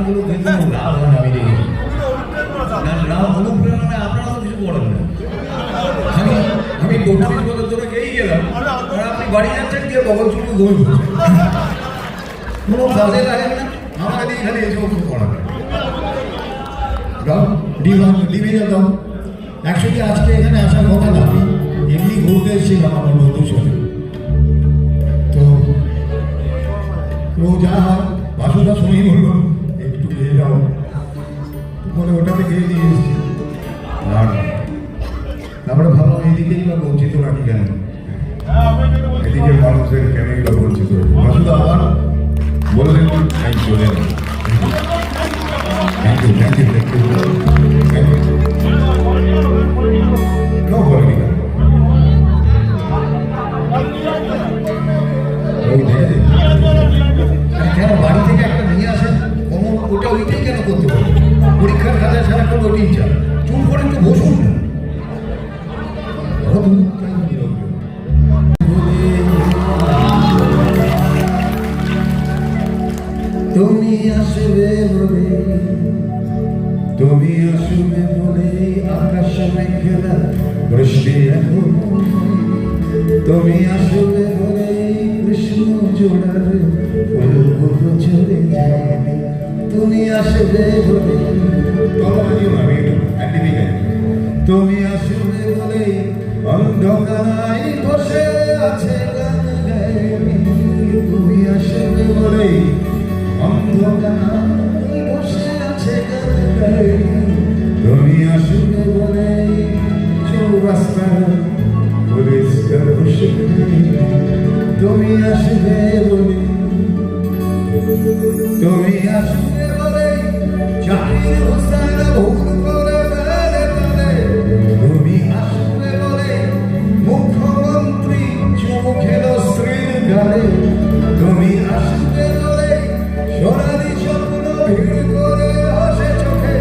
গানগুলো কিন্তু আমি দেখেছি না অনুপ্রেরণা আপনারা কিছু করেন না। আমি আমি বত্রিশ বছর ধরে গেই গেলাম। আর আপনি বাড়ি যাচ্ছেন দিয়ে বগল কোনো কাজে লাগে না। দিয়ে এখানে এসে ওষুধ ডিভান দাও অ্যাকচুয়ালি আজকে এখানে আসার কথা না। আমি এমনি ঘুরতে এসেছিলাম আমার বন্ধুর সাথে। তো ও যা হয় বাসুদা শুনেই বলল গিয়ে যাও। বলে ওটাতে গিয়ে দিয়ে এসেছি। তারপরে ভাবলাম এদিকেই বা বঞ্চিত রাখি কেন? এদিকে মানুষের কেনই বা বঞ্চিত? আবার বললেন আমি চলে ওইটাই করতে হবে পরীক্ষার খাতায় সারাক্ষণ ওইটাই চান চুপ করে একটু বসুন। তুমি আসবে বলে, তুমি আকাশ মেঘলা বৃষ্টি এখন। তুমি আসবে বলে কৃষ্ণ জোড়ার আসবে বলে তুমি আসবে বলে অন্ধকারাই বসে আছে তুমি আসবে বলে অন্ধকারাই বসে আছে তুমি আসবে বলে চৌরাস্তা পরিষ্কার বসে তুমি আসবে বলে গালে তুমি আসবে বলে সোনালি স্বপ্ন ভিড় করে আসে চোখে।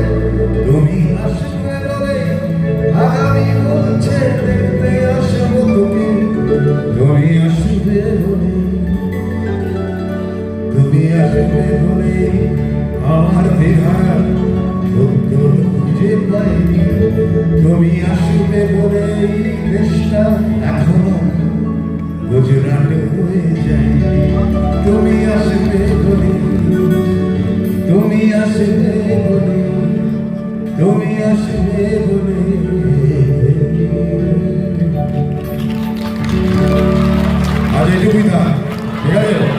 তুমি আসবে বলে আগামী বলছে দেখতে আসব তুমি। তুমি আসবে বলে তুমি আসবে বলে আমার বিহার। উত্তর খুঁজে পাইনি তুমি আসবে আসবে বলে তুমি আসবে বলে 아래 누구이다 내가요